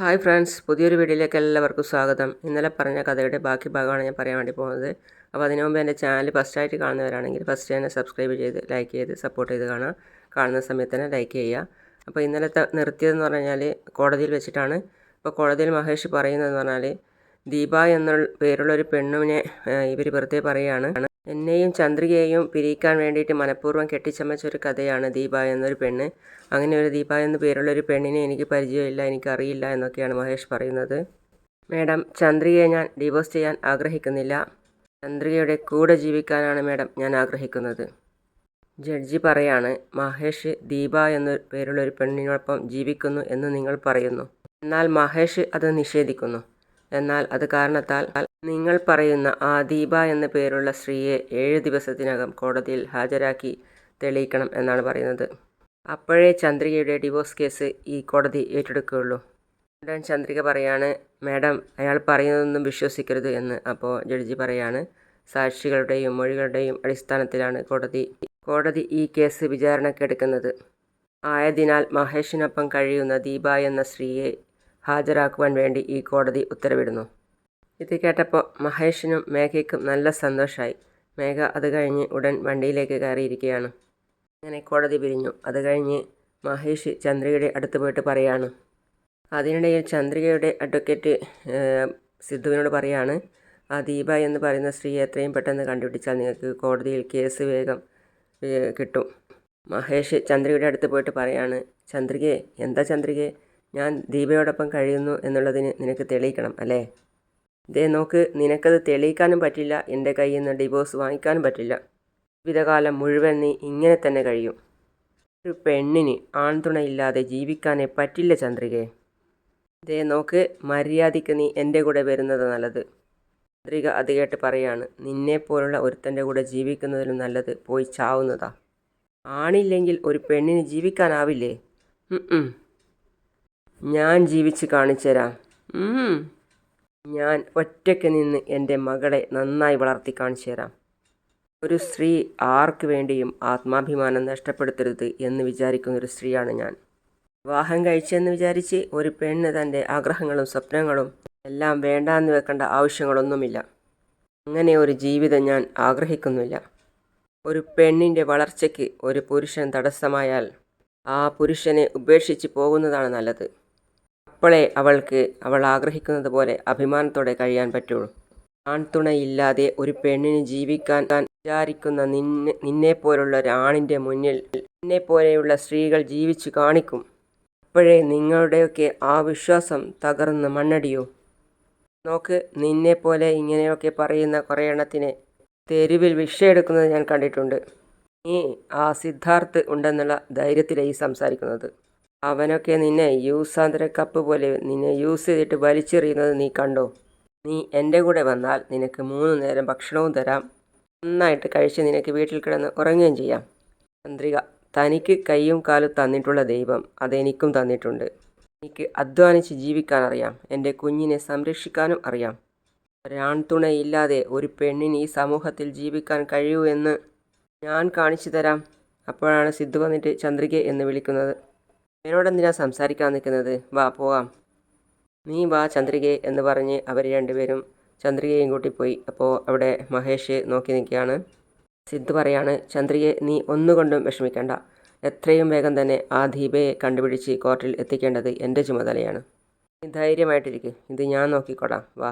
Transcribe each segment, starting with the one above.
Hi friends പുതിയൊരു വീഡിയോയിലേക്ക് എല്ലാവർക്കും സ്വാഗതം. ഇന്നലെ പറഞ്ഞ കഥയുടെ ബാക്കി ഭാഗമാണ് ഞാൻ പറയാൻ വേണ്ടി പോകുന്നത്. അപ്പോൾ അതിനു മുമ്പ് എന്റെ ചാനൽ ഫസ്റ്റായിട്ട് കാണുന്നവരാണെങ്കിൽ ഫസ്റ്റ് തന്നെ സബ്സ്ക്രൈബ് ചെയ്ത് ലൈക്ക് ചെയ്ത് സപ്പോർട്ട് ചെയ്ത് കാണുക കാണുന്ന സമയത്ത് തന്നെ ലൈക്ക് ചെയ്യുക. അപ്പോൾ ഇന്നലത്തെ നിർത്തിയതെന്ന് പറഞ്ഞാൽ കോടതിയിൽ വെച്ചിട്ടാണ്. അപ്പോൾ കോടതിയിൽ മഹേഷ് പറയുന്നതെന്ന് പറഞ്ഞാൽ ദീപ എന്നുള്ള പേരുള്ള ഒരു പെണ്ണുവിനെ ഇവർ വെറുതെ പറയുകയാണ്. എന്നെയും ചന്ദ്രികയെയും പിരിയിക്കാൻ വേണ്ടിയിട്ട് മനഃപൂർവം കെട്ടിച്ചമച്ച ഒരു കഥയാണ് ദീപ എന്നൊരു പെണ്ണ്. അങ്ങനെ ഒരു ദീപ എന്ന പേരുള്ള ഒരു പെണ്ണിനെ എനിക്ക് പരിചയമില്ല എനിക്കറിയില്ല എന്നൊക്കെയാണ് മഹേഷ് പറയുന്നത്. മേഡം ചന്ദ്രികയെ ഞാൻ ഡിവോഴ്സ് ചെയ്യാൻ ആഗ്രഹിക്കുന്നില്ല. ചന്ദ്രികയുടെ കൂടെ ജീവിക്കാനാണ് മേഡം ഞാൻ ആഗ്രഹിക്കുന്നത്. ജഡ്ജി പറയാണ് മഹേഷ് ദീപ എന്ന പേരുള്ള ഒരു പെണ്ണിനോടൊപ്പം ജീവിക്കുന്നു എന്ന് നിങ്ങൾ പറയുന്നു. എന്നാൽ മഹേഷ് അത് നിഷേധിക്കുന്നു. എന്നാൽ അത് കാരണത്താൽ നിങ്ങൾ പറയുന്ന ആ ദീപ എന്ന പേരുള്ള സ്ത്രീയെ ഏഴ് ദിവസത്തിനകം കോടതിയിൽ ഹാജരാക്കി തെളിയിക്കണം എന്നാണ് പറയുന്നത്. അപ്പോഴേ ചന്ദ്രികയുടെ ഡിവോഴ്സ് കേസ് ഈ കോടതി ഏറ്റെടുക്കുകയുള്ളൂ. ഉടൻ ചന്ദ്രിക പറയാണ് മാഡം അയാൾ പറയുന്നതൊന്നും വിശ്വസിക്കരുത് എന്ന്. അപ്പോൾ ജഡ്ജി പറയാണ് സാക്ഷികളുടെയും മൊഴികളുടെയും അടിസ്ഥാനത്തിലാണ് കോടതി കോടതി ഈ കേസ് വിചാരണക്കെടുക്കുന്നത് ആയതിനാൽ മഹേഷിനൊപ്പം കഴിയുന്ന ദീപ എന്ന സ്ത്രീയെ ഹാജരാക്കുവാൻ വേണ്ടി ഈ കോടതി ഉത്തരവിടുന്നു. ഇത് കേട്ടപ്പോൾ മഹേഷിനും മേഘയ്ക്കും നല്ല സന്തോഷമായി മേഘ അത് കഴിഞ്ഞ് ഉടൻ വണ്ടിയിലേക്ക് കയറിയിരിക്കുകയാണ്. അങ്ങനെ കോടതി പിരിഞ്ഞു. അത് കഴിഞ്ഞ് മഹേഷ് ചന്ദ്രികയുടെ അടുത്ത് പോയിട്ട് പറയാണ്. അതിനിടയിൽ ചന്ദ്രികയുടെ അഡ്വക്കേറ്റ് സിദ്ധുവിനോട് പറയാണ് ആ ദീപ എന്ന് പറയുന്ന സ്ത്രീ എത്രയും പെട്ടെന്ന് കണ്ടുപിടിച്ചാൽ നിങ്ങൾക്ക് കോടതിയിൽ കേസ് വേഗം കിട്ടും. മഹേഷ് ചന്ദ്രികയുടെ അടുത്ത് പോയിട്ട് പറയാണ് ചന്ദ്രികയെ എന്താ ചന്ദ്രികയെ ഞാൻ ദീപയോടൊപ്പം കഴിയുന്നു എന്നുള്ളതിന് നിനക്ക് തെളിയിക്കണം അല്ലേ? ദേ നോക്ക് നിനക്കത് തെളിയിക്കാനും പറ്റില്ല എന്റെ കയ്യിൽ നിന്ന് ഡിവോഴ്സ് വാങ്ങിക്കാനും പറ്റില്ല. ജീവിതകാലം മുഴുവൻ നീ ഇങ്ങനെ തന്നെ കഴിയും. ഒരു പെണ്ണിന് ആൺതുണയില്ലാതെ ജീവിക്കാനേ പറ്റില്ല ചന്ദ്രികയെ ദേ നോക്ക് മര്യാദയ്ക്ക് നീ എന്റെ കൂടെ വരുന്നത് നല്ലത്. ചന്ദ്രിക അത് കേട്ട് പറയാണ് നിന്നെപ്പോലുള്ള ഒരുത്തന്റെ കൂടെ ജീവിക്കുന്നതിലും നല്ലത് പോയി ചാവുന്നതാ. ആണില്ലെങ്കിൽ ഒരു പെണ്ണിന് ജീവിക്കാനാവില്ലേ? ഞാൻ ജീവിച്ച് കാണിച്ചു തരാം ഞാൻ ഒറ്റയ്ക്ക് നിന്ന് എന്റെ മകളെ നന്നായി വളർത്തി കാണിച്ചു തരാം. ഒരു സ്ത്രീ ആർക്ക് വേണ്ടിയും ആത്മാഭിമാനം നഷ്ടപ്പെടുത്തരുത് എന്ന് വിചാരിക്കുന്ന ഒരു സ്ത്രീയാണ് ഞാൻ. വിവാഹം കഴിച്ചെന്ന് വിചാരിച്ച് ഒരു പെണ്ണ് തന്റെ ആഗ്രഹങ്ങളും സ്വപ്നങ്ങളും എല്ലാം വേണ്ടാന്ന് വെക്കേണ്ട ആവശ്യങ്ങളൊന്നുമില്ല. അങ്ങനെ ഒരു ജീവിതം ഞാൻ ആഗ്രഹിക്കുന്നില്ല. ഒരു പെണ്ണിന്റെ വളർച്ചയ്ക്ക് ഒരു പുരുഷൻ തടസ്സമായാൽ ആ പുരുഷനെ ഉപേക്ഷിച്ച് പോകുന്നതാണ് നല്ലത്. അപ്പോഴേ അവൾക്ക് അവൾ ആഗ്രഹിക്കുന്നത് പോലെ അഭിമാനത്തോടെ കഴിയാൻ പറ്റുള്ളൂ. ആൺതുണയില്ലാതെ ഒരു പെണ്ണിന് ജീവിക്കാൻ വിചാരിക്കുന്ന നിന്നെ നിന്നെപ്പോലുള്ള ഒരാണിന്റെ മുന്നിൽ നിന്നെപ്പോലെയുള്ള സ്ത്രീകൾ ജീവിച്ചു കാണിക്കും. അപ്പോഴേ നിങ്ങളുടെയൊക്കെ ആ വിശ്വാസം തകർന്ന് മണ്ണടിയോ? നോക്ക് നിന്നെപ്പോലെ ഇങ്ങനെയൊക്കെ പറയുന്ന കുറേ എണ്ണത്തിന് തെരുവിൽ വിഷയെടുക്കുന്നത് ഞാൻ കണ്ടിട്ടുണ്ട്. നീ ആ സിദ്ധാർത്ഥ് ഉണ്ടെന്നുള്ള ധൈര്യത്തിലായി സംസാരിക്കുന്നത്. അവനൊക്കെ നിന്നെ യൂസാന്തര കപ്പ് പോലെ നിന്നെ യൂസ് ചെയ്തിട്ട് വലിച്ചെറിയുന്നത് നീ കണ്ടോ? നീ എന്റെ കൂടെ വന്നാൽ നിനക്ക് മൂന്ന് നേരം ഭക്ഷണവും തരാം. നന്നായിട്ട് കഴിച്ച് നിനക്ക് വീട്ടിൽ കിടന്ന് ഉറങ്ങുകയും ചെയ്യാം. ചന്ദ്രിക തനിക്ക് കൈയും കാലും തന്നിട്ടുള്ള ദൈവം അതെനിക്കും തന്നിട്ടുണ്ട്. എനിക്ക് അധ്വാനിച്ച് ജീവിക്കാൻ അറിയാം. എന്റെ കുഞ്ഞിനെ സംരക്ഷിക്കാനും അറിയാം. ഒരാൺതുണയില്ലാതെ ഒരു പെണ്ണിന് ഈ സമൂഹത്തിൽ ജീവിക്കാൻ കഴിയൂ എന്ന് ഞാൻ കാണിച്ചു തരാം. അപ്പോഴാണ് സിദ്ധു വന്നിട്ട് ചന്ദ്രിക എന്ന് വിളിക്കുന്നത്. എന്നോടെന്തിനാ സംസാരിക്കാൻ നിൽക്കുന്നത്? വാ പോവാം. നീ വാ ചന്ദ്രികയെ എന്ന് പറഞ്ഞ് അവർ രണ്ടുപേരും ചന്ദ്രികയും കൂട്ടി പോയി. അപ്പോൾ അവിടെ മഹേഷ് നോക്കി നിൽക്കുകയാണ്. സിദ്ധു പറയാണ് ചന്ദ്രികയെ നീ ഒന്നുകൊണ്ടും വിഷമിക്കണ്ട. എത്രയും വേഗം തന്നെ ആ ദീപയെ കണ്ടുപിടിച്ച് കോർട്ടിൽ എത്തിക്കേണ്ടത് എന്റെ ചുമതലയാണ്. നീ ധൈര്യമായിട്ടിരിക്കും. ഇത് ഞാൻ നോക്കിക്കോളാം വാ.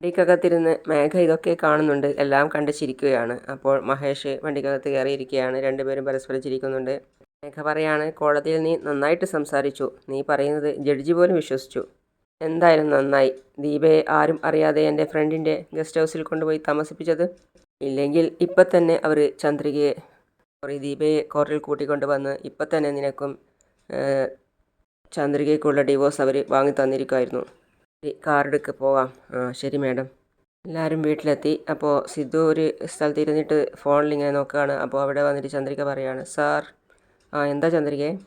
വണ്ടിക്കകത്തിരുന്ന് മേഘ ഇതൊക്കെ കാണുന്നുണ്ട്. എല്ലാം കണ്ട് ചിരിക്കുകയാണ്. അപ്പോൾ മഹേഷ് വണ്ടിക്കകത്ത് കയറിയിരിക്കുകയാണ്. രണ്ടുപേരും പരസ്പരം ചിരിക്കുന്നുണ്ട്. മേഘ പറയാണ്. കോടതിയിൽ നീ നന്നായിട്ട് സംസാരിച്ചു. നീ പറയുന്നത് ജഡ്ജി പോലും വിശ്വസിച്ചു. എന്തായാലും നന്നായി. ദീപയെ ആരും അറിയാതെ എന്റെ ഫ്രണ്ടിന്റെ ഗസ്റ്റ് ഹൗസിൽ കൊണ്ടുപോയി താമസിപ്പിച്ചത്? ഇല്ലെങ്കിൽ ഇപ്പം തന്നെ അവർ ചന്ദ്രികയെ സോറി ദീപയെ കോർട്ടിൽ കൂട്ടിക്കൊണ്ട് വന്ന് ഇപ്പം തന്നെ നിനക്കും ചന്ദ്രികയ്ക്കുള്ള ഡിവോഴ്സ് അവർ വാങ്ങി തന്നിരിക്കുമായിരുന്നു കാറെടുക്ക് പോവാം. ആ ശരി മാഡം. എല്ലാവരും വീട്ടിലെത്തി. അപ്പോൾ സിദ്ധു ഒരു സ്ഥലത്ത് ഇരുന്നിട്ട് ഫോണിൽ ഇങ്ങനെ നോക്കുകയാണ് അപ്പോൾ അവിടെ വന്നിട്ട് ചന്ദ്രിക പറയാണ് സാർ ആ എന്താ ചന്ദ്രികയെ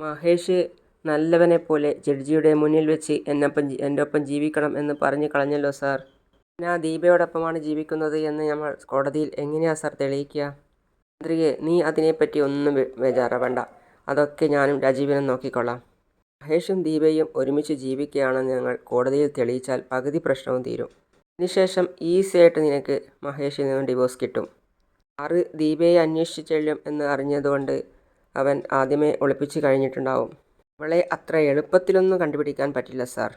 മഹേഷ് നല്ലവനെ പോലെ ജഡ്ജിയുടെ മുന്നിൽ വെച്ച് എന്നൊപ്പം എന്റെ ഒപ്പം ജീവിക്കണം എന്ന് പറഞ്ഞു കളഞ്ഞല്ലോ സാർ. ഞാൻ ദീപയോടൊപ്പമാണ് ജീവിക്കുന്നത് എന്ന് നമ്മൾ കോടതിയിൽ എങ്ങനെയാണ് സാർ തെളിയിക്കുക? ചന്ദ്രികയെ നീ അതിനെപ്പറ്റി ഒന്നും ബേജാറാവണ്ട അതൊക്കെ ഞാനും രാജീവനും നോക്കിക്കൊള്ളാം. മഹേഷും ദീപയും ഒരുമിച്ച് ജീവിക്കുകയാണെന്ന് ഞങ്ങൾ കോടതിയിൽ തെളിയിച്ചാൽ പകുതി പ്രശ്നവും തീരും. അതിനുശേഷം ഈസിയായിട്ട് നിനക്ക് മഹേഷിൽ നിന്നും ഡിവോഴ്സ് കിട്ടും. ആറ് ദീപയെ അന്വേഷിച്ച് ചെല്ലും എന്ന് അറിഞ്ഞതുകൊണ്ട് അവൻ ആദ്യമേ ഒളിപ്പിച്ച് കഴിഞ്ഞിട്ടുണ്ടാവും. അവളെ അത്ര എളുപ്പത്തിലൊന്നും കണ്ടുപിടിക്കാൻ പറ്റില്ല സാർ.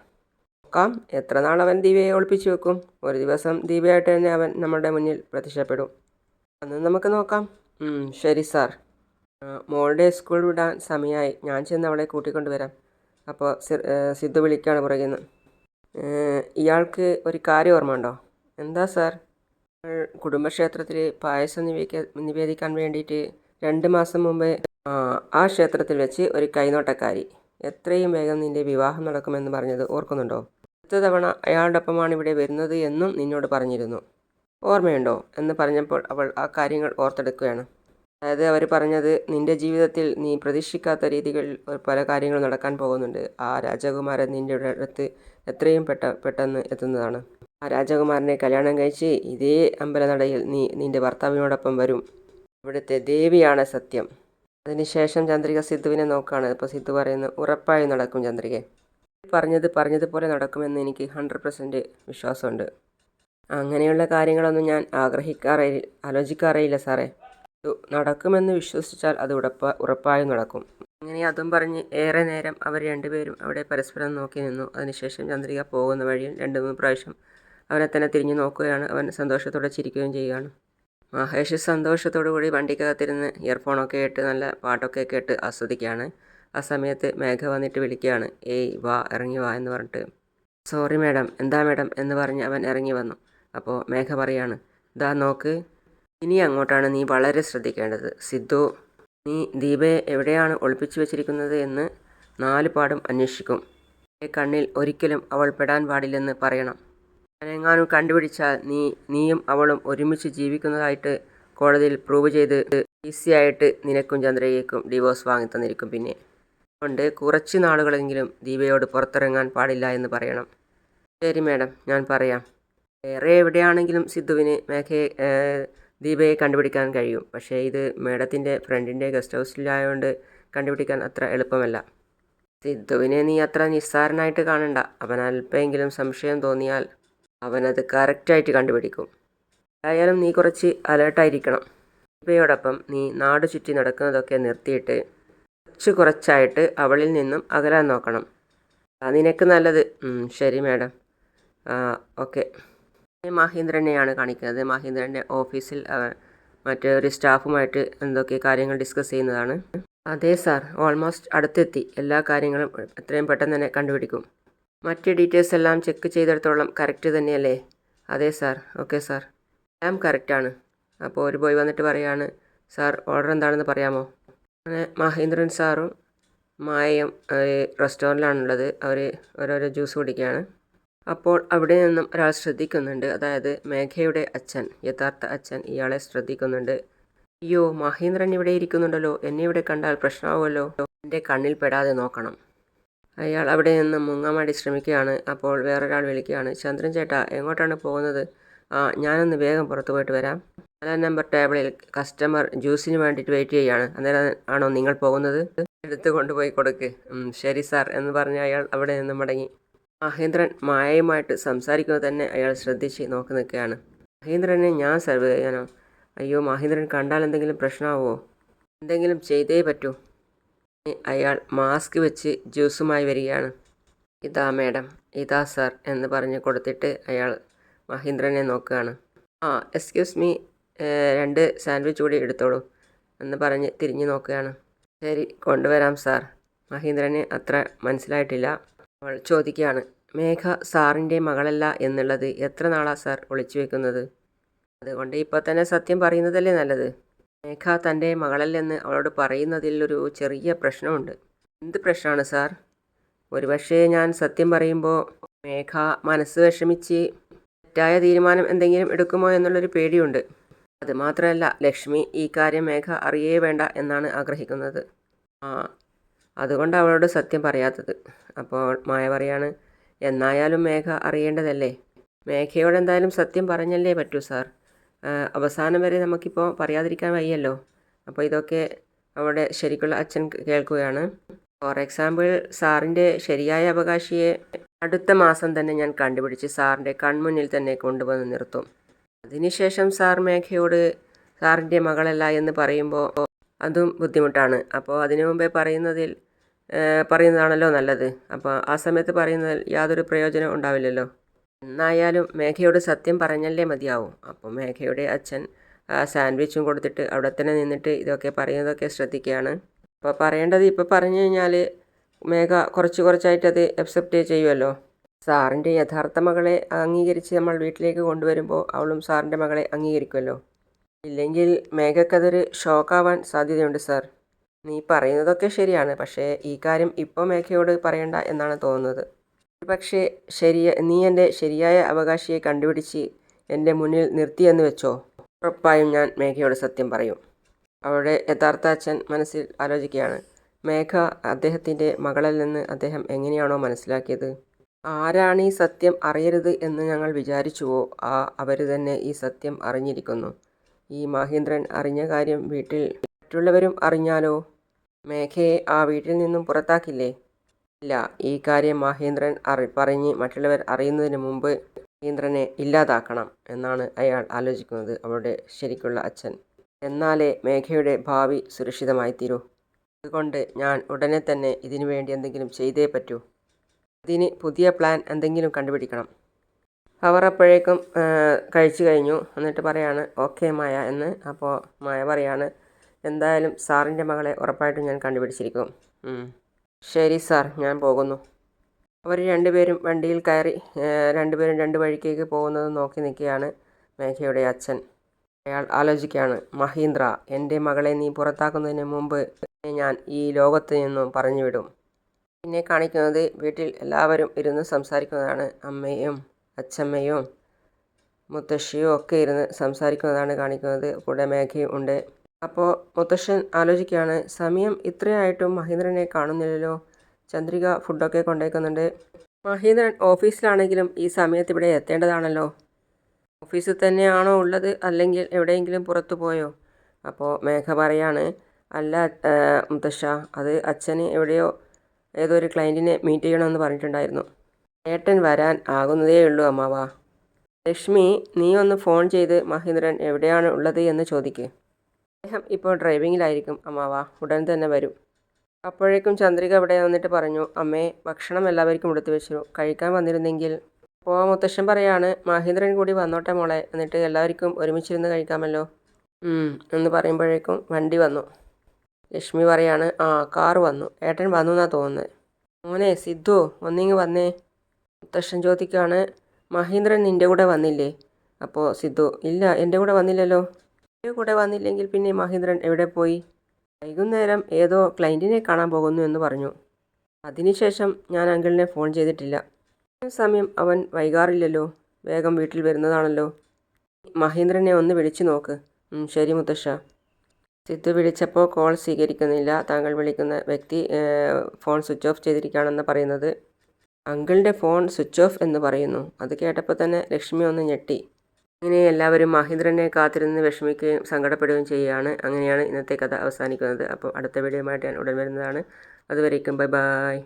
നോക്കാം എത്ര നാൾ അവൻ ദീപയെ ഒളിപ്പിച്ചു വെക്കും? ഒരു ദിവസം ദീപയായിട്ട് തന്നെ അവൻ നമ്മുടെ മുന്നിൽ പ്രത്യക്ഷപ്പെടും. അന്ന് നമുക്ക് നോക്കാം. ശരി സാർ. മോളുടെ സ്കൂൾ വിടാൻ സമയമായി. ഞാൻ ചെന്ന് അവളെ കൂട്ടിക്കൊണ്ട് വരാം അപ്പോൾ സിദ്ധു വിളിക്കുകയാണ് പുറകിൽ നിന്ന് ഇയാൾക്ക് ഒരു കാര്യം ഓർമ്മ ഉണ്ടോ? എന്താ സാർ? കുടുംബക്ഷേത്രത്തിൽ പായസം നിവേദിക്കാൻ വേണ്ടിയിട്ട് രണ്ട് മാസം മുമ്പേ ആ, ക്ഷേത്രത്തിൽ വെച്ച് ഒരു കൈനോട്ടക്കാരി. എത്രയും വേഗം നിന്റെ വിവാഹം നടക്കുമെന്ന് പറഞ്ഞത് ഓർക്കുന്നുണ്ടോ? അടുത്ത തവണ അയാളുടെ ഒപ്പമാണ് ഇവിടെ വരുന്നത് എന്നും നിന്നോട് പറഞ്ഞിരുന്നു. ഓർമ്മയുണ്ടോ? എന്ന് പറഞ്ഞപ്പോൾ അവൾ ആ കാര്യങ്ങൾ ഓർത്തെടുക്കുകയാണ്. അതായത് അവർ പറഞ്ഞത് നിന്റെ ജീവിതത്തിൽ നീ പ്രതീക്ഷിക്കാത്ത രീതികളിൽ പല കാര്യങ്ങളും നടക്കാൻ പോകുന്നുണ്ട്. ആ രാജകുമാരൻ നിന്റെ അടുത്ത് എത്രയും പെട്ട പെട്ടെന്ന് എത്തുന്നതാണ്. ആ രാജകുമാരനെ കല്യാണം കഴിച്ച് ഇതേ അമ്പലനടയിൽ നീ നിന്റെ ഭർത്താവിനോടൊപ്പം വരും. ഇവിടുത്തെ ദേവിയാണ് സത്യം. അതിനുശേഷം ചന്ദ്രിക സിദ്ധുവിനെ നോക്കുകയാണ് അപ്പോൾ സിദ്ധു പറയുന്നു ഉറപ്പായും നടക്കും ചന്ദ്രികയെ പറഞ്ഞത് പറഞ്ഞതുപോലെ നടക്കുമെന്ന് എനിക്ക് ഹൺഡ്രഡ് പെർസെന്റ് വിശ്വാസമുണ്ട്. അങ്ങനെയുള്ള കാര്യങ്ങളൊന്നും ഞാൻ ആഗ്രഹിക്കാറേ ആലോചിക്കാറേയില്ല സാറേ. നടക്കുമെന്ന് വിശ്വസിച്ചാൽ അത് ഉറപ്പ ഉറപ്പായും നടക്കും. അങ്ങനെ അതും പറഞ്ഞ് ഏറെ നേരം അവർ രണ്ടുപേരും അവിടെ പരസ്പരം നോക്കി നിന്നു. അതിനുശേഷം ചന്ദ്രിക പോകുന്ന വഴിയിൽ രണ്ട് മൂന്ന് പ്രാവശ്യം അവനെ തന്നെ തിരിഞ്ഞു നോക്കുകയാണ്. അവൻ സന്തോഷത്തോടെ ചിരിക്കുകയും ചെയ്യുകയാണ്. മഹേഷ് സന്തോഷത്തോടു കൂടി വണ്ടിക്കകത്തിരുന്ന് ഇയർഫോണൊക്കെ ഇട്ട് നല്ല പാട്ടൊക്കെ കേട്ട് ആസ്വദിക്കുകയാണ്. ആ സമയത്ത് മേഘ വന്നിട്ട് വിളിക്കുകയാണ്. ഏയ് വാ ഇറങ്ങി വാ എന്ന് പറഞ്ഞിട്ട്. സോറി മാഡം എന്താ മാഡം? എന്ന് പറഞ്ഞ് അവൻ ഇറങ്ങി വന്നു. അപ്പോൾ മേഘ പറയാണ് ഇതാ നോക്ക് ഇനി അങ്ങോട്ടാണ് നീ വളരെ ശ്രദ്ധിക്കേണ്ടത്. സിദ്ധു നീ ദീപയെ എവിടെയാണ് ഒളിപ്പിച്ചു വെച്ചിരിക്കുന്നത് എന്ന് നാല് പാടും അന്വേഷിക്കും. കണ്ണിൽ ഒരിക്കലും അവൾ പെടാൻ പാടില്ലെന്ന് പറയണം. ഞാനെങ്ങാനും കണ്ടുപിടിച്ചാൽ നീ നീയും അവളും ഒരുമിച്ച് ജീവിക്കുന്നതായിട്ട് കോടതിയിൽ പ്രൂവ് ചെയ്ത് ഈസിയായിട്ട് നിനക്കും ചന്ദ്രയ്ക്കും ഡിവോഴ്സ് വാങ്ങി തന്നിരിക്കും പിന്നെ. അതുകൊണ്ട് കുറച്ച് നാളുകളെങ്കിലും ദീപയോട് പുറത്തിറങ്ങാൻ പാടില്ല എന്ന് പറയണം. ശരി മാഡം ഞാൻ പറയാം. വേറെ എവിടെയാണെങ്കിലും സിദ്ധുവിന് മേഘയെ ദീപയെ കണ്ടുപിടിക്കാൻ കഴിയും. പക്ഷേ ഇത് മേഡത്തിന്റെ ഫ്രണ്ടിന്റെ ഗസ്റ്റ് ഹൗസിലായതുകൊണ്ട് കണ്ടുപിടിക്കാൻ അത്ര എളുപ്പമല്ല. സിദ്ധുവിനെ നീ അത്ര നിസ്സാരനായിട്ട് കാണണ്ട. അവൻ അല്പമെങ്കിലും സംശയം തോന്നിയാൽ അവനത് കറക്റ്റായിട്ട് കണ്ടുപിടിക്കും. ആയാലും നീ കുറച്ച് അലേർട്ടായിരിക്കണം ഇവയോടൊപ്പം നീ നാട് ചുറ്റി നടക്കുന്നതൊക്കെ നിർത്തിയിട്ട് കുറച്ച് കുറച്ചായിട്ട് അവളിൽ നിന്നും അകലാൻ നോക്കണം. നിനക്ക് നല്ലത്. ശരി മാഡം. ഓക്കെ. മഹീന്ദ്രനെയാണ് കാണിക്കുന്നത്. മഹീന്ദ്രന്റെ ഓഫീസിൽ മറ്റൊരു സ്റ്റാഫുമായിട്ട് എന്തൊക്കെ കാര്യങ്ങൾ ഡിസ്കസ് ചെയ്യുന്നതാണ്. അതെ സാർ ഓൾമോസ്റ്റ് അടുത്തെത്തി. എല്ലാ കാര്യങ്ങളും എത്രയും പെട്ടെന്ന് തന്നെ കണ്ടുപിടിക്കും. മറ്റ് ഡീറ്റെയിൽസ് എല്ലാം ചെക്ക് ചെയ്തിടത്തോളം കറക്റ്റ് തന്നെയല്ലേ? അതെ സാർ ഓക്കെ സാർ എല്ലാം കറക്റ്റാണ് അപ്പോൾ ഒരു ബോയ് വന്നിട്ട് പറയാണ് സാർ ഓർഡർ എന്താണെന്ന് പറയാമോ? അങ്ങനെ മഹേന്ദ്രൻ സാറും മായയും റെസ്റ്റോറന്റിലാണുള്ളത് അവർ ഓരോരോ ജ്യൂസ് കുടിക്കുകയാണ് അപ്പോൾ അവിടെ നിന്നും ഒരാൾ ശ്രദ്ധിക്കുന്നുണ്ട്. അതായത് മേഘയുടെ അച്ഛൻ യഥാർത്ഥ അച്ഛൻ ഇയാളെ ശ്രദ്ധിക്കുന്നുണ്ട്. അയ്യോ മഹേന്ദ്രൻ ഇവിടെ ഇരിക്കുന്നുണ്ടല്ലോ. എന്നെ ഇവിടെ കണ്ടാൽ പ്രശ്നമാവുമല്ലോ. എന്റെ കണ്ണിൽ പെടാതെ നോക്കണം. അയാൾ അവിടെ നിന്ന് മുങ്ങാൻ ശ്രമിക്കുകയാണ്. അപ്പോൾ വേറൊരാൾ വിളിക്കുകയാണ് ചന്ദ്രൻ ചേട്ടാ എങ്ങോട്ടാണ് പോകുന്നത്? ആ ഞാനൊന്ന് വേഗം പുറത്തു പോയിട്ട് വരാം. നാലാം നമ്പർ ടേബിളിൽ കസ്റ്റമർ ജ്യൂസിന് വേണ്ടിയിട്ട് വെയിറ്റ് ചെയ്യുകയാണ്. അന്നേരം ആണോ നിങ്ങൾ പോകുന്നത്? എടുത്ത് കൊണ്ടുപോയി കൊടുക്ക്. ശരി സാർ എന്ന് പറഞ്ഞ് അയാൾ അവിടെ നിന്ന് മടങ്ങി. മഹേന്ദ്രൻ മായയുമായിട്ട് സംസാരിക്കുന്നത് തന്നെ അയാൾ ശ്രദ്ധിച്ച് നോക്കി നിൽക്കുകയാണ്. മഹേന്ദ്രനെ ഞാൻ സെർവ് ചെയ്യാനോ അയ്യോ മഹേന്ദ്രൻ കണ്ടാൽ എന്തെങ്കിലും പ്രശ്നമാവോ എന്തെങ്കിലും ചെയ്തേ പറ്റൂ. അയാൾ മാസ്ക് വെച്ച് ജ്യൂസുമായി വരികയാണ്. ഇതാ മേഡം ഇതാ സാർ എന്ന് പറഞ്ഞ് കൊടുത്തിട്ട് അയാൾ മഹീന്ദ്രനെ നോക്കുകയാണ്. ആ എക്സ്ക്യൂസ് മീ രണ്ട് സാൻഡ്വിച്ച് കൂടി എടുത്തോളൂ എന്ന് പറഞ്ഞ് തിരിഞ്ഞു നോക്കുകയാണ്. ശരി കൊണ്ടുവരാം സാർ മഹീന്ദ്രന് അത്ര മനസ്സിലായിട്ടില്ല. അവൾ ചോദിക്കുകയാണ് മേഘ സാറിന്റെ മകളല്ല എന്നുള്ളത് എത്ര നാളാ സാർ ഒളിച്ചു വെക്കുന്നത്? അതുകൊണ്ട് ഇപ്പോൾ തന്നെ സത്യം പറയുന്നതല്ലേ നല്ലത്? മേഘ തന്റെ മകളല്ലെന്ന് അവളോട് പറയുന്നതിൽ ഒരു ചെറിയ പ്രശ്നമുണ്ട്. എന്ത് പ്രശ്നമാണ് സാർ? ഒരുപക്ഷേ ഞാൻ സത്യം പറയുമ്പോൾ മേഘ മനസ്സ് വിഷമിച്ച് തെറ്റായ തീരുമാനം എന്തെങ്കിലും എടുക്കുമോ എന്നുള്ളൊരു പേടിയുണ്ട്. അതുമാത്രമല്ല ലക്ഷ്മി ഈ കാര്യം മേഘ അറിയേ വേണ്ട എന്നാണ് ആഗ്രഹിക്കുന്നത്. ആ അതുകൊണ്ട് അവളോട് സത്യം പറയാത്തത്. അപ്പോൾ മായ പറയാണ് എന്നായാലും മേഘ അറിയേണ്ടതല്ലേ? മേഘയോട് എന്തായാലും സത്യം പറഞ്ഞല്ലേ പറ്റൂ സാർ. അവസാനം വരെ നമുക്കിപ്പോൾ പറയാതിരിക്കാൻ വയ്യല്ലോ. അപ്പോൾ ഇതൊക്കെ അവിടെ ശരിക്കുള്ള അച്ഛൻ കേൾക്കുകയാണ്. ഫോർ എക്സാമ്പിൾ സാറിന്റെ ശരിയായ അവകാശിയെ അടുത്ത മാസം തന്നെ ഞാൻ കണ്ടുപിടിച്ച് സാറിന്റെ കൺമുന്നിൽ തന്നെ കൊണ്ടുവന്ന് നിർത്തും. അതിനുശേഷം സാർ മേഘയോട് സാറിന്റെ മകളല്ല എന്ന് പറയുമ്പോൾ അതും ബുദ്ധിമുട്ടാണ്. അപ്പോൾ അതിനു മുമ്പേ പറയുന്നതിൽ പറയുന്നതാണല്ലോ നല്ലത്. അപ്പോൾ ആ സമയത്ത് പറയുന്നതിൽ യാതൊരു പ്രയോജനം ഉണ്ടാവില്ലല്ലോ. എന്നായാലും മേഘയോട് സത്യം പറഞ്ഞല്ലേ മതിയാവും. അപ്പോൾ മേഘയുടെ അച്ഛൻ സാൻഡ്വിച്ചും കൊടുത്തിട്ട് അവിടെ തന്നെ നിന്നിട്ട് ഇതൊക്കെ പറയുന്നതൊക്കെ ശ്രദ്ധിക്കുകയാണ്. അപ്പോൾ പറയേണ്ടത് ഇപ്പോൾ പറഞ്ഞു കഴിഞ്ഞാൽ മേഘ കുറച്ച് കുറച്ചായിട്ട് അത് അക്സെപ്റ്റ് ചെയ്യുമല്ലോ. സാറിന്റെ യഥാർത്ഥ മകളെ അംഗീകരിച്ച് നമ്മൾ വീട്ടിലേക്ക് കൊണ്ടുവരുമ്പോൾ അവളും സാറിന്റെ മകളെ അംഗീകരിക്കുമല്ലോ. ഇല്ലെങ്കിൽ മേഘക്കതൊരു ഷോക്കാവാൻ സാധ്യതയുണ്ട് സാർ. നീ പറയുന്നതൊക്കെ ശരിയാണ്. പക്ഷേ ഈ കാര്യം ഇപ്പോൾ മേഘയോട് പറയണ്ട എന്നാണ് തോന്നുന്നത്. പക്ഷേ ശരിയ നീ എന്റെ ശരിയായ അവകാശിയെ കണ്ടുപിടിച്ച് എന്റെ മുന്നിൽ നിർത്തിയെന്ന് വെച്ചോ? ഉറപ്പായും ഞാൻ മേഘയോട് സത്യം പറയും. അവളുടെ യഥാർത്ഥ അച്ഛൻ മനസ്സിൽ ആലോചിക്കുകയാണ്. മേഘ അദ്ദേഹത്തിന്റെ മകളിൽ നിന്ന് അദ്ദേഹം എങ്ങനെയാണോ മനസ്സിലാക്കിയത്? ആരാണ് ഈ സത്യം അറിയരുത് എന്ന് ഞങ്ങൾ വിചാരിച്ചുവോ? ആ അവർ തന്നെ ഈ സത്യം അറിഞ്ഞിരിക്കുന്നു. ഈ മഹേന്ദ്രൻ അറിഞ്ഞ കാര്യം വീട്ടിൽ മറ്റുള്ളവരും അറിഞ്ഞാലോ? മേഘയെ ആ വീട്ടിൽ നിന്നും പുറത്താക്കില്ലേ? ഇല്ല. ഈ കാര്യം മഹേന്ദ്രൻ അറി പറഞ്ഞ് മറ്റുള്ളവർ അറിയുന്നതിന് മുമ്പ് മഹേന്ദ്രനെ ഇല്ലാതാക്കണം എന്നാണ് അയാൾ ആലോചിക്കുന്നത് അവളുടെ ശരിക്കുള്ള അച്ഛൻ. എന്നാലേ മേഘയുടെ ഭാവി സുരക്ഷിതമായി തീരൂ. അതുകൊണ്ട് ഞാൻ ഉടനെ തന്നെ ഇതിനു വേണ്ടി എന്തെങ്കിലും ചെയ്തേ പറ്റൂ. ഇതിന് പുതിയ പ്ലാൻ എന്തെങ്കിലും കണ്ടുപിടിക്കണം. അവർ അപ്പോഴേക്കും കഴിച്ചു കഴിഞ്ഞു. എന്നിട്ട് പറയാണ് ഓക്കെ മായ എന്ന്. അപ്പോൾ മായ പറയാണ് എന്തായാലും സാറിന്റെ മകളെ ഉറപ്പായിട്ടും ഞാൻ കണ്ടുപിടിച്ചിരിക്കും. ശരി സാർ ഞാൻ പോകുന്നു. അവർ രണ്ടുപേരും വണ്ടിയിൽ കയറി രണ്ടുപേരും രണ്ട് വഴിക്കേക്ക് പോകുന്നത് നോക്കി നിൽക്കുകയാണ് മേഘയുടെ അച്ഛൻ. അയാൾ ആലോചിക്കുകയാണ് മഹീന്ദ്ര എന്റെ മകളെ നീ പുറത്താക്കുന്നതിന് മുമ്പ് ഞാൻ ഈ ലോകത്ത് നിന്നും പറഞ്ഞു വിടും. പിന്നെ കാണിക്കുന്നത് വീട്ടിൽ എല്ലാവരും ഇരുന്ന് സംസാരിക്കുന്നതാണ് അമ്മയും അച്ഛമ്മയും മുത്തശ്ശിയും ഒക്കെ ഇരുന്ന് സംസാരിക്കുന്നതാണ് കാണിക്കുന്നത് കൂടെ മേഘയും ഉണ്ട്. അപ്പോൾ മുത്തശ്ശൻ ആലോചിക്കുകയാണ് സമയം ഇത്രയായിട്ടും മഹേന്ദ്രനെ കാണുന്നില്ലല്ലോ. ചന്ദ്രിക ഫുഡൊക്കെ കൊണ്ടേക്കുന്നുണ്ട്. മഹേന്ദ്രൻ ഓഫീസിലാണെങ്കിലും ഈ സമയത്ത് ഇവിടെ എത്തേണ്ടതാണല്ലോ. ഓഫീസിൽ തന്നെയാണോ ഉള്ളത്? അല്ലെങ്കിൽ എവിടെയെങ്കിലും പുറത്തു പോയോ? അപ്പോൾ മേഘ പറയാണ് അല്ല മുത്തശ്ശ അത് അച്ഛന് എവിടെയോ ഏതോ ഒരു ക്ലയന്റിനെ മീറ്റ് ചെയ്യണമെന്ന് പറഞ്ഞിട്ടുണ്ടായിരുന്നു. ഏട്ടൻ വരാൻ ആകുന്നതേ ഉള്ളൂ അമ്മാവ. ലക്ഷ്മി നീ ഒന്ന് ഫോൺ ചെയ്ത് മഹേന്ദ്രൻ എവിടെയാണ് ഉള്ളത് എന്ന് ചോദിക്ക്. അദ്ദേഹം ഇപ്പോൾ ഡ്രൈവിങ്ങിലായിരിക്കും. അമ്മാവ ഉടൻ തന്നെ വരും. അപ്പോഴേക്കും ചന്ദ്രിക അവിടെ വന്നിട്ട് പറഞ്ഞു അമ്മേ ഭക്ഷണം എല്ലാവർക്കും എടുത്തു വെച്ചു കഴിക്കാൻ വന്നിരുന്നെങ്കിൽ. അപ്പോൾ മുത്തശ്ശൻ പറയാണ് മഹേന്ദ്രൻ കൂടി വന്നോട്ടെ മോളെ എന്നിട്ട് എല്ലാവർക്കും ഒരുമിച്ചിരുന്ന് കഴിക്കാമല്ലോ. എന്ന് പറയുമ്പോഴേക്കും വണ്ടി വന്നു. ലക്ഷ്മി പറയാണ് ആ കാർ വന്നു. ഏട്ടൻ വന്നു എന്നാണ് തോന്നുന്നത് മോനെ സിദ്ധു ഒന്നിങ്ങ് വന്നേ. മുത്തശ്ശൻ ചോദിക്കുകയാണ് മഹേന്ദ്രൻ നിന്റെ കൂടെ വന്നില്ലേ? അപ്പോൾ സിദ്ധു ഇല്ല എന്റെ കൂടെ വന്നില്ലല്ലോ. എന്റെ കൂടെ വന്നില്ലെങ്കിൽ പിന്നെ മഹേന്ദ്രൻ എവിടെ പോയി? വൈകുന്നേരം ഏതോ ക്ലയന്റിനെ കാണാൻ പോകുന്നു എന്ന് പറഞ്ഞു. അതിനുശേഷം ഞാൻ അങ്കിളിനെ ഫോൺ ചെയ്തിട്ടില്ല. സമയം അവൻ വൈകാറില്ലല്ലോ. വേഗം വീട്ടിൽ വരുന്നതാണല്ലോ. മഹേന്ദ്രനെ ഒന്ന് വിളിച്ചു നോക്ക്. ശരി മുത്തശ്ശ. സിദ്ധു വിളിച്ചപ്പോൾ കോൾ സ്വീകരിക്കുന്നില്ല. താങ്കൾ വിളിക്കുന്ന വ്യക്തി ഫോൺ സ്വിച്ച് ഓഫ് ചെയ്തിരിക്കുകയാണെന്ന് പറയുന്നത് അങ്കിളിന്റെ ഫോൺ സ്വിച്ച് ഓഫ് എന്ന് പറയുന്നു. അത് കേട്ടപ്പോൾ തന്നെ ലക്ഷ്മി ഒന്ന് ഞെട്ടി. അങ്ങനെ എല്ലാവരും മഹീന്ദ്രനെ കാത്തിരുന്ന് വിഷമിക്കുകയും സങ്കടപ്പെടുകയും ചെയ്യുകയാണ്. അങ്ങനെയാണ് ഇന്നത്തെ കഥ അവസാനിക്കുന്നത്. അപ്പോൾ അടുത്ത വീഡിയോയുമായിട്ട് ഞാൻ ഉടൻ വരുന്നതാണ്. അതുവരേക്കും. Bye bye